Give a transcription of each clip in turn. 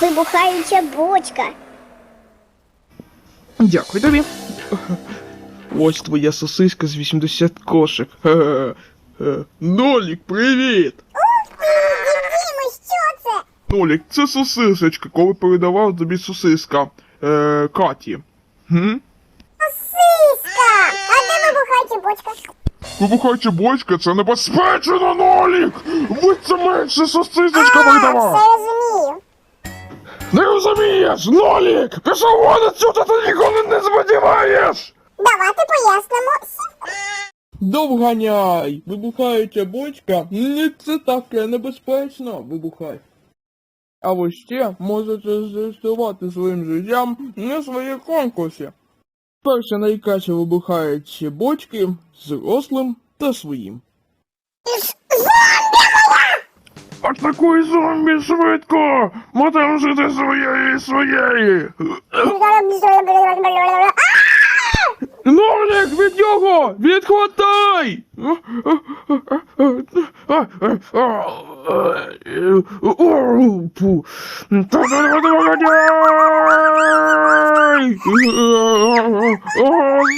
Вибухаюча бочка. Дякую тобі. Ось твоя сосиска з 80 кошик. Нолік, привіт! Дімо, що це? Нолік, це сосисочка, коли передавав тобі сосиска е, Каті. Гм? Сиська! А де вибухаюча бочка? Вибухаюча бочка, це небезпечно, Нолік! Ви це менше сосисочка А, все розумію. Не розумієш, Нолік! Пішов вон отсюда, ти ніколи не сподіваєш! Давайте пояснимо. Довганяй! Вибухаюча бочка? Ні, це таке небезпечно, вибухай. А ви ще можете зрештувати своїм життям на своїй конкурсі. Перше найкраще вибухаючі бочки з рослим та своїм. Атакуй зомбі швидко! Можемо жити своєї своєї! Нолік, від нього! Відхватай!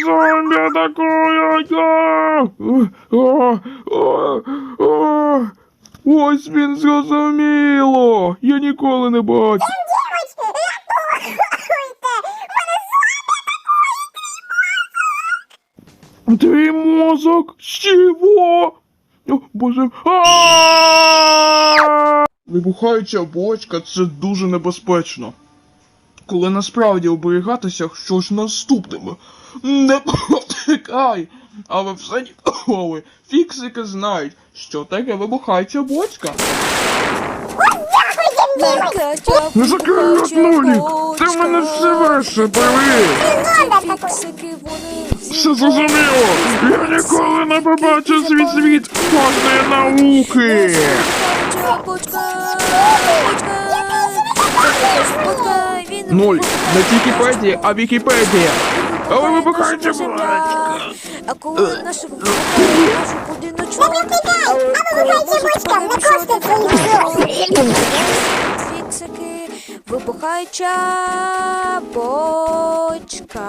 Зомбі атакують! Ось він зрозуміло! Я ніколи не бачив. Твій мозок? Чого? О, боже. Вибухаюча бочка це дуже небезпечно. Коли насправді оберігатися, що ж наступними? Не протикай! Але все ніколи. Фіксики знають, що таке вибухаюча бочка. Не закрий рот, Нолік! Ти в мене все привіт! Фіксики Все зрозуміло! Я ніколи не побачу свій світ кожної науки! Нуль. Не Вікіпедія, а Вікіпедія. Але вибухаюча бочка. А коли наша вибухає нашу будиночок, А вибухаюча бочка не коштує твоїх фіксики, вибухаюча бочка.